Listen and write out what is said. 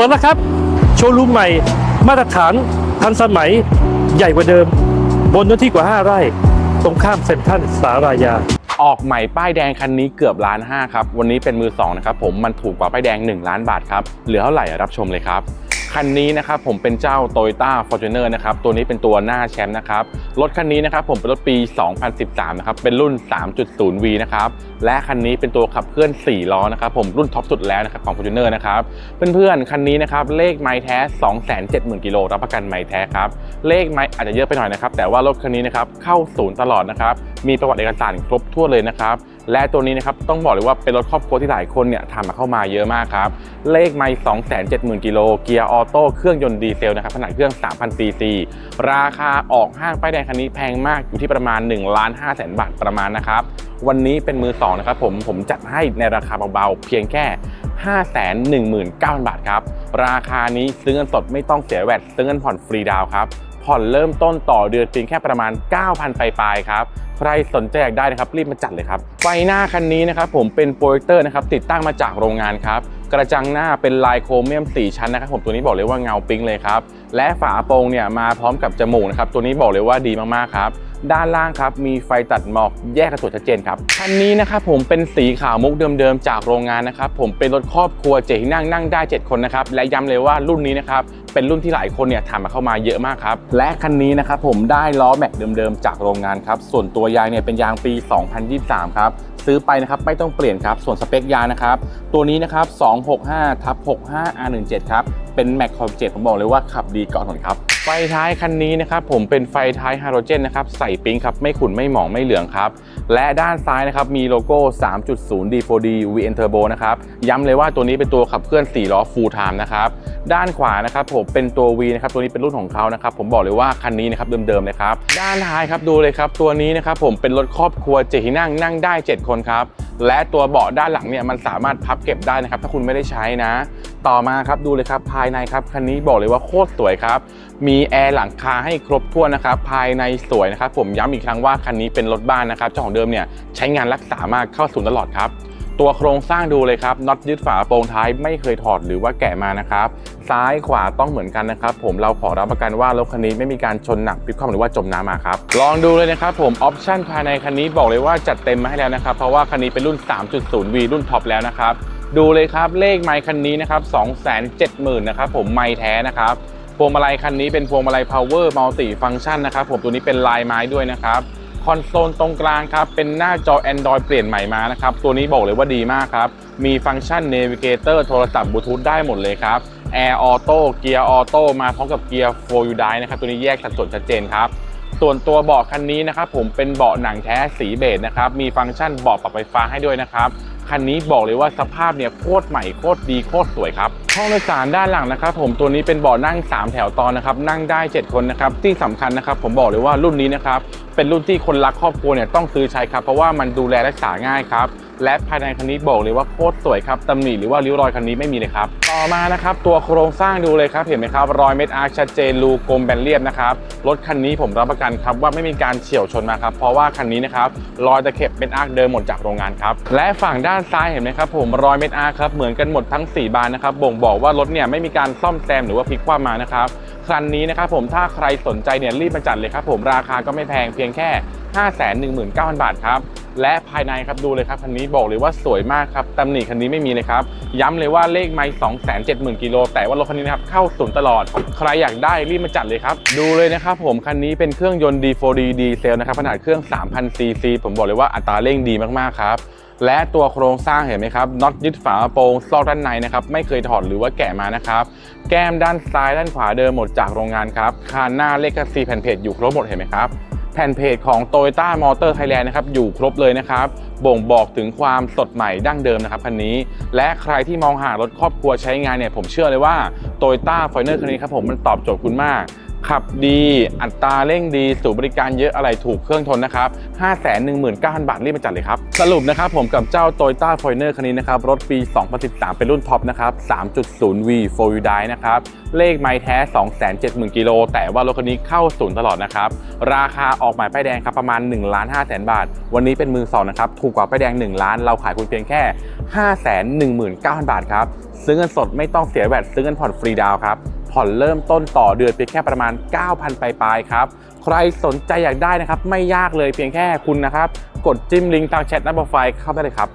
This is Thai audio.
ปิดแล้วครับ โชว์รูมใหม่ มาตรฐานทันสมัยใหญ่กว่าเดิม บนเนื้อที่กว่า 5 ไร่ ตรงข้ามเซ็นทรัลสารายา ออกใหม่ป้ายแดงคันนี้เกือบล้านห้าครับ วันนี้เป็นมือสองนะครับผมมันถูกกว่าป้ายแดง 1 ล้านบาทครับ เหลือเท่าไหร่รับชมเลยครับ คันนี้นะครับผมเป็นเจ้า Toyota Fortuner นะครับตัวนี้เป็นตัวหน้าแชมป์นะครับรถคันนี้นะครับผมเป็นรถปี 2013 นะครับเป็นรุ่น 3.0V นะครับและคันนี้เป็นตัวขับเคลื่อน 4 ล้อนะครับผมรุ่นท็อปสุดแล้วนะครับของ Fortuner นะครับเพื่อนๆคันนี้นะครับเลขไม้แท้ 270,000 กิโลรับประกันไม้แท้ครับเลขไม้อาจจะเยอะไปหน่อยนะครับแต่ว่ารถคันนี้นะครับเข้าศูนย์ตลอดนะครับมีประวัติเอกสารครบทั่วนเลยนะครับ และตัวนี้นะครับต้องบอกเลยว่าเป็นรถครอบครัวที่หลายคนเนี่ยทำมาเข้ามาเยอะมากครับ เลขไม้270,000กิโลเกียร์ออโต้เครื่องยนต์ดีเซลนะครับขนาดเครื่อง 3,000ซีซีราคาออกห้างป้ายแดงคันนี้แพงมากอยู่ที่ประมาณ1ล้าน5แสนบาทประมาณนะครับวันนี้เป็นมือสองนะครับผมผมจัดให้ในราคาเบาๆเพียงแค่ 519,000 บาทครับราคานี้ซื้อเงินสดไม่ต้องเสียแวตซื้อเงินผ่อนฟรีดาวครับ ผ่อนเริ่มต้นต่อเดือนเพียงแค่ประมาณ 9,000ปลายๆครับใครสนใจอยากได้นะครับรีบมาจัดเลยครับไฟหน้าคันนี้นะครับผมเป็นโปรเจคเตอร์นะครับติดตั้งมาจากโรงงานครับกระจังหน้าเป็นลายโครเมียม 4 ชั้นนะครับผมตัวนี้บอกเลยว่าเงาปิ้งเลยครับและฝาโปรงเนี่ยมาพร้อมกับจมูกนะครับตัวนี้บอกเลยว่าดีมากๆครับ ด้านล่างครับมีไฟตัดหมอกแยกกระสวยชัดเจนครับคันนี้นะครับผมเป็นสีขาวมุกเดิมๆจากโรงงานนะครับผมเป็นรถครอบครัวเจ็ดที่นั่งนั่งได้ 7 คนนะครับและย้ำเลยว่ารุ่นนี้นะครับเป็นรุ่นที่หลายคนเนี่ยทำมาเข้ามาเยอะมากครับและคันนี้นะครับผมได้ล้อแม็กเดิมๆจากโรงงานครับส่วนตัวยางเนี่ยเป็นยางปี 2023 ครับซื้อไปนะครับไม่ต้องเปลี่ยนครับส่วนสเปคยางนะครับตัวนี้นะครับ265ทับ65 R17 ครับเป็นแม็กคอมเจ็ผมบอกเลยว่าขับดีก่อนถนครับ ไฟท้ายคันนี้นะครับผมเป็นไฟท้ายไฮโดรเจนนะครับใส่ปิ๊งครับไม่ขุ่นไม่หมองไม่เหลืองครับและด้านซ้ายนะครับมีโลโก้ 3.0 D4D VN Turbo นะครับย้ำเลยว่าตัวนี้เป็นตัวขับเคลื่อน 4 ล้อ Full Time นะครับด้านขวานะครับผมเป็นตัว V นะครับตัวนี้เป็นรุ่นของเขานะครับผมบอกเลยว่าคันนี้นะครับเดิมๆเลยครับด้านท้ายครับดูเลยครับตัวนี้นะครับผมเป็นรถครอบครัวเจ็ดที่นั่งนั่งได้ 7 คนครับ และตัวเบาะด้านหลังเนี่ยมันสามารถพับเก็บได้นะครับ ถ้าคุณไม่ได้ใช้นะ ต่อมาครับดูเลยครับภายในครับคันนี้บอกเลยว่าโคตรสวยครับ มีแอร์หลังคาให้ครบถ้วนนะครับ ภายในสวยนะครับ ผมย้ำอีกครั้งว่าคันนี้เป็นรถบ้านนะครับเจ้าของเดิมเนี่ยใช้งานรักษามากเข้าศูนย์ตลอดครับ ตัวโครงสร้างดูเลยครับน็อตยึดฝาโปรงท้ายไม่เคยถอดหรือว่าแกะมานะครับ ซ้ายขวาต้องเหมือนกันนะครับผมเราขอรับประกันว่ารถคันนี้ไม่มีการชนหนักพลิกคว่ำหรือว่าจมน้ำมาครับลองดูเลยนะครับผมออปชั่นภายในคันนี้บอกเลยว่าจัดเต็มมาให้แล้วนะครับเพราะว่าคันนี้เป็นรุ่น 3.0V รุ่นท็อปแล้วนะครับดูเลยครับเลขไมค์คันนี้นะครับ270,000นะครับผมไมค์แท้นะครับพวงมาลัยคันนี้เป็นพวงมาลัย power multi function นะครับผมตัวนี้เป็นลายไม้ด้วยนะครับคอนโซลตรงกลางครับเป็นหน้าจอ Android เปลี่ยนใหม่มานะครับตัวนี้บอกเลยว่าดีมากครับมีฟังก์ชัน Navigator โทรศัพท์บลูทูธได้หมดเลยครับ Air Auto เกียร์ออโต้มาพร้อมกับเกียร์4 u d i นะครับตัวนี้แยกสัดส่วนชัดเจนครับส่วนตัวเบาะคันนี้นะครับผมเป็นเบาะหนังแท้สีเบจนะครับมีฟังก์ชันเบาะปรับไฟฟ้าให้ด้วยนะครับคันนี้บอกเลยว่าสภาพเนี่ยโคตรใหม่โคตรดีโคตรสวยครับห้องโดยสารด้านหลังนะครับผมตัวนี้เป็นเบาะนั่ง 3 แถวตอนนะครับนั่งได้ 7 คนนะครับที่สำคัญนะครับผมบอกเลยว่ารุ่นนี้นะครับเป็นรุ่นที่คนรักครอบครัวเนี่ยต้องซื้อใช้ครับเพราะว่ามันดูแลรักษาง่ายครับ และภายในคันนี้บอกเลยว่าโคตรสวยครับตำหนิหรือว่าริ้วรอยคันนี้ไม่มีเลยครับ ต่อมานะครับตัวโครงสร้างดูเลยครับเห็นไหมครับรอยเม็ดอาร์คชัดเจนรูกลมแบนเรียบนะครับรถคันนี้ผมรับประกันครับว่าไม่มีการเฉี่ยวชนมาครับเพราะว่าคันนี้นะครับรอยตะเข็บเป็นอาร์คเดิมหมดจากโรงงานครับและฝั่งด้านซ้ายเห็นไหมครับผมรอยเม็ดอาร์คครับเหมือนกันหมดทั้ง 4 บานนะครับบ่งบอกว่ารถเนี่ยไม่มีการซ่อมแซมหรือว่าพลิกคว่ำมานะครับคันนี้นะครับผมถ้าใครสนใจเนี่ยรีบมาจัดเลยครับผมราคาก็ไม่แพงเพียงแค่ 519,000 บาทครับ และภายในครับดูเลยครับคันนี้บอกเลยว่าสวยมากครับตำหนิคันนี้ไม่มีเลยครับย้ำเลยว่าเลขไม่270,000กิโลแต่ว่ารถคันนี้นะครับเข้าศูนย์ตลอด ใครอยากได้รีบมาจัดเลยครับ ดูเลยนะครับผมคันนี้เป็นเครื่องยนต์ D4D ดีเซลนะครับขนาดเครื่อง 3,000ซีซีผมบอกเลยว่าอัตราเร่งดีมากๆครับและตัวโครงสร้างเห็นไหมครับน็อตยึดฝาโปรงซอกด้านในนะครับไม่เคยถอดหรือว่าแกะมานะครับ แก้มด้านซ้ายด้านขวาเดิมหมดจากโรงงานครับคานหน้าเลขซีแผ่นเพจอยู่ครบหมดเห็นไหมครับ แผ่นเพจของ Toyota Motor Thailand นะครับอยู่ครบเลยนะครับ บ่งบอกถึงความสดใหม่ดั้งเดิมนะครับคันนี้ และใครที่มองหารถครอบครัวใช้งานเนี่ยผมเชื่อเลยว่า Toyota f i n e r คันนี้ครับผมมันตอบโจทย์คุณมาก ขับดีอัตราเร่งดีสูบบริการเยอะอะไรถูกเครื่องทนนะครับ 519,000 บาทรีบมาจัดเลยครับ สรุปนะครับผมกับเจ้า Toyota f o r t u n e r คันนี้นะครับ รถปี 2013 เป็นรุ่นท็อปนะครับ 3.0V 4U d i นะครับ เลขไม้แท้ 270,000 กิโล แต่ว่ารถคันนี้เข้าศูนย์ตลอดนะครับ ราคาออกหมายป้ายแดงครับประมาณ1ล้าน5แสนบาท วันนี้เป็นมือสองนะครับถูกกว่าป้ายแดง 1 ล้าน เราขายคุณเพียงแค่ 519,000 บาทครับซื้อเงินสดไม่ต้องเสียแวตซื้อเงินผ่อนฟรีดาวครับ ผ่อนเริ่มต้นต่อเดือนเพียงแค่ประมาณ 9,000ปลายๆครับ ใครสนใจอยากได้นะครับ ไม่ยากเลยเพียงแค่คุณนะครับ กดจิ้มลิงก์ทางแชทหน้าโปรไฟล์เข้าได้เลยครับ